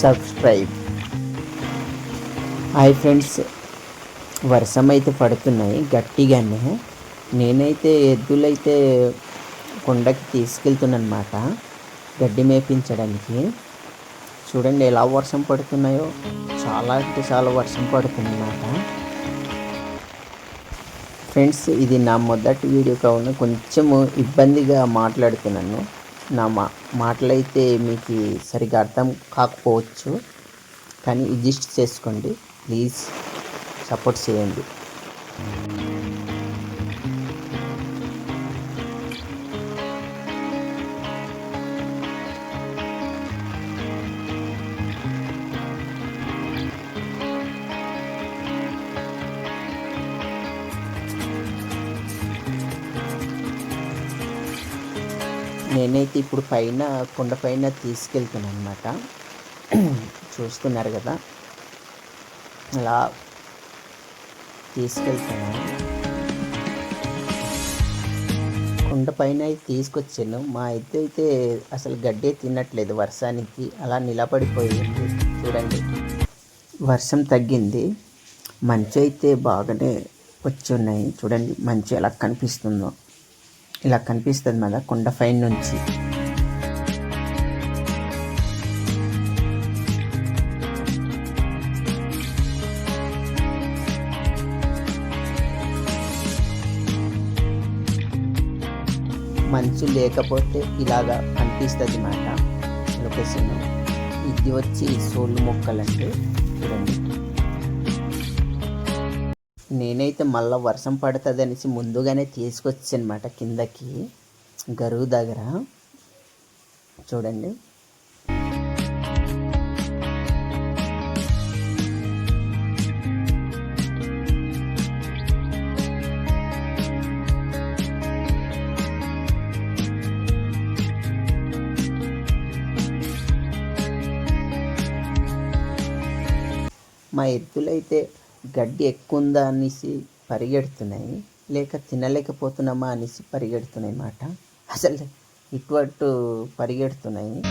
Subscribe hi friends వర్షం అయితే పడుతున్నాయి గట్టిగానే. నేనైతే ఎద్దులైతే కొండకి తీసుకెళ్తున్నాను అనమాట గడ్డి మేపించడానికి. చూడండి ఎలా వర్షం పడుతున్నాయో చాలా అంటే చాలా వర్షం పడుతుంది అన్నమాట ఫ్రెండ్స్ ఇది నా మొదటి వీడియో కావున కొంచెము ఇబ్బందిగా మాట్లాడుతున్నాను. నా మా మాటలైతే మీకు సరిగా అర్థం కాకపోవచ్చు. కానీ అడ్జస్ట్ చేసుకోండి. ప్లీజ్ సపోర్ట్ చేయండి. నేనైతే ఇప్పుడు పైన కొండ పైన తీసుకెళ్తున్నాను అనమాట చూస్తున్నారు కదా. అలా తీసుకెళ్తున్నాను కొండ పైన తీసుకొచ్చాను. మా ఎద్దు అయితే అసలు గడ్డే తినట్లేదు వర్షానికి. అలా నిలబడిపోయింది చూడండి. వర్షం తగ్గింది. మంచి అయితే బాగానే వచ్చి ఉన్నాయి. చూడండి మంచి ఎలా కనిపిస్తుందో. ఇలా కనిపిస్తుంది మన కొండ పైన నుంచి. మంచు లేకపోతే ఇలాగా కనిపిస్తుంది అన్నమాట లొకేషన్. ఇది వచ్చి సోళ్ళు మొక్కలంటే చూడండి నేనైతే మళ్ళీ వర్షం పడుతుంది అనేసి ముందుగానే తీసుకొచ్చానమాట కిందకి. గరువు దగ్గర. చూడండి. మా ఎద్దులైతే గడ్డి ఎక్కువ ఉందా అనేసి పరిగెడుతున్నాయి. లేక తినలేకపోతున్నామా అనేసి పరిగెడుతున్నాయి అన్నమాట అసలు ఇటు అటు పరిగెడుతున్నాయి.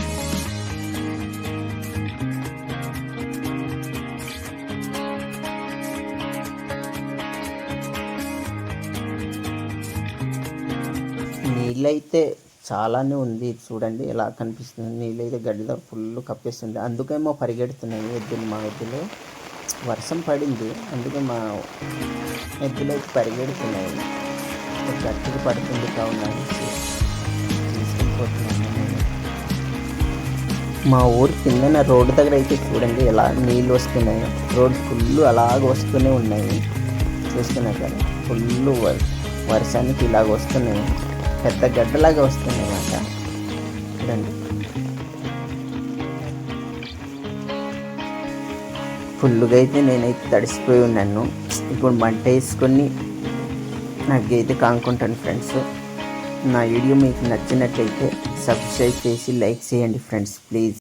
నీళ్ళైతే చాలానే ఉంది. చూడండి ఎలా కనిపిస్తుంది. నీళ్ళైతే గడ్డిలో ఫుల్ కప్పేస్తుంది. అందుకేమో పరిగెడుతున్నాయి ఎద్దులు మా ఎద్దులు. వర్షం పడింది. అందుకే మా ఎద్దులు పరిగెడుతున్నాయి. గట్టిగా పడుతుంది కావున మా ఊరు కిందన రోడ్డు దగ్గర అయితే చూడండి ఎలా నీళ్ళు వస్తున్నాయి. రోడ్ ఫుల్ అలాగ వస్తూనే ఉన్నాయి. చూస్తున్నారు కదా ఫుల్ వర్షానికి ఇలాగ వస్తున్నాయి. పెద్ద గడ్డలాగా వస్తున్నాయి అన్నమాట. చూడండి. ఫుల్గా అయితే నేనైతే తడిసిపోయి ఉన్నాను. ఇప్పుడు మంట వేసుకొని నాకు అయితే కానుకుంటాను ఫ్రెండ్స్. నా వీడియో మీకు నచ్చినట్లయితే సబ్స్క్రైబ్ చేసి లైక్ చేయండి ఫ్రెండ్స్ ప్లీజ్.